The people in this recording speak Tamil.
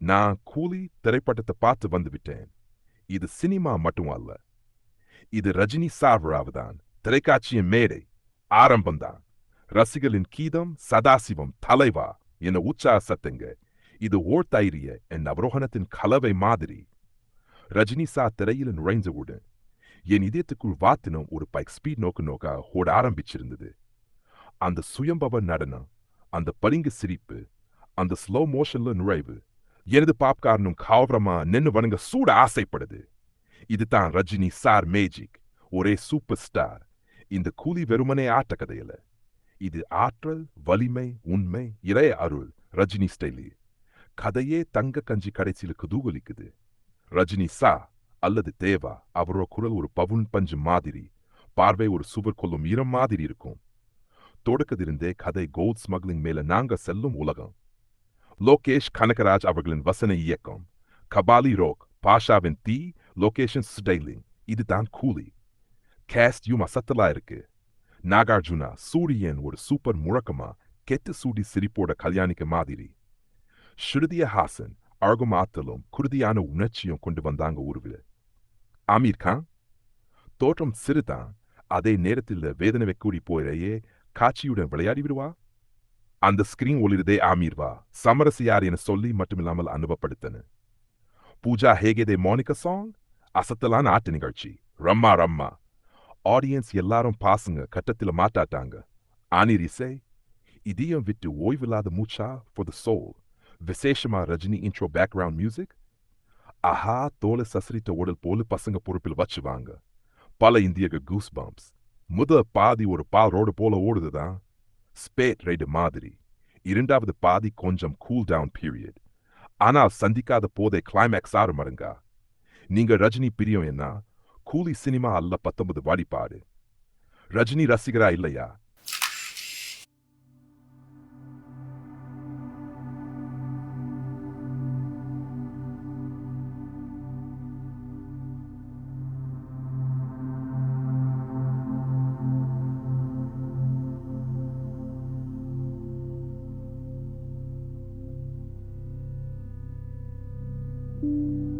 நான் கூலி திரைப்படத்தை பார்த்து வந்துவிட்டேன் இது சினிமா மட்டும் அல்ல. இது ரஜினி சார்வராவுதான் திரைக்காட்சியின் மேடை ஆரம்பம்தான் ரசிகளின் கீதம் சதாசிவம் தலைவா என உற்சாக சத்தங்க இது ஓர் தைரிய என் அவரோகணத்தின் கலவை மாதிரி. ரஜினி சா திரையில் நுழைஞ்சவுடன் என் இதயத்துக்குள் வாத்தினம் ஒரு பைக் ஸ்பீட் நோக்கு நோக்கா ஓட ஆரம்பிச்சிருந்தது. அந்த சுயம்பவ நடனம் அந்த பளிங்கு சிரிப்பு அந்த ஸ்லோ மோஷன்ல நுழைவு எனது பாப்கார்னும் காவரமா நின்னு வணங்க சூட ஆசைப்படுது. இதுதான் ரஜினி சார் மேஜிக் ஒரே சூப்பர் ஸ்டார். இந்த கூலி வெறுமனே ஆட்ட கதையில இது ஆற்றல் வலிமை உண்மை இறைய அருள் ரஜினி ஸ்டைலி. கதையே தங்க கஞ்சி கடைசியில் குதூகலிக்குது ரஜினி சா அல்லது தேவா அவரோட குரல் ஒரு பவுன் பஞ்சு மாதிரி பார்வை ஒரு சுவர் கொல்லும் ஈரம் மாதிரி இருக்கும். தொடக்கத்திலிருந்தே கதை கோல்ட் ஸ்மக்லிங் மேல நாங்க செல்லும் உலகம். லோகேஷ் கனகராஜ் அவர்களின் வசன இயக்கம். கபாலி ரோக் பாஷாவின் தீ லொகேஷன் ஸ்டைலிங். இதுதான் கூலி. கேஸ்டியூம் அசத்தலா இருக்கு. நாகார்ஜுனா சூரியன் ஒரு சூப்பர் முழக்கமா கெட்டு சூடி சிரிப்போட கல்யாணிக்க மாதிரி. ஸ்ருதிய ஹாசன் அழகும் ஆத்தலும் குருதியான உணர்ச்சியும் கொண்டு வந்தாங்க உருவில் ஆமீர் கான்? தோற்றம் சிறுதான் அதே நேரத்தில் வேதனை வைக்கூடி போயிடையே காட்சியுடன் விளையாடி விடுவா? அந்த ஸ்கிரீன் ஒளிருதே ஆமீர்வா சமரசியார் என சொல்லி மட்டுமில்லாமல் அனுபவப்படுத்தன. Pooja Hegde Monica song? அசத்தலான ஆட்டு நிகழ்ச்சி. ரம்மா ரம்மா. ஆடியன்ஸ் எல்லாரும் பாசுங்க கட்டத்தில் மாட்டாட்டாங்க. ஆனிர் இசை? இதயம் விட்டு ஓய்வில்லாத மூச்சா? ஃபார் த சோல் விசேஷமா ரஜினி இன்ட்ரோ பேக்ரவுண்ட் மியூசிக் அஹா தோலை சசரித்த உடல் போல பசங்க பொறுப்பில் வச்சுவாங்க பல இந்தியக கூஸ் பம்ப்ஸ் முத பாதி ஒரு பால் ரோடு போல ஓடுதுதான். ஸ்பேட் ரைடு மாதிரி. இரண்டாவது பாதி கொஞ்சம் கூல் டவுன் பீரியட் ஆனால் சந்திக்காத போதே கிளைமேக்ஸ் ஆறு மடங்கா? நீங்க ரஜினி பிரியம் என்ன? கூலி சினிமா அல்ல பத்தொன்பது வாடிப்பாடு. ரஜினி ரசிகரா இல்லையா? Música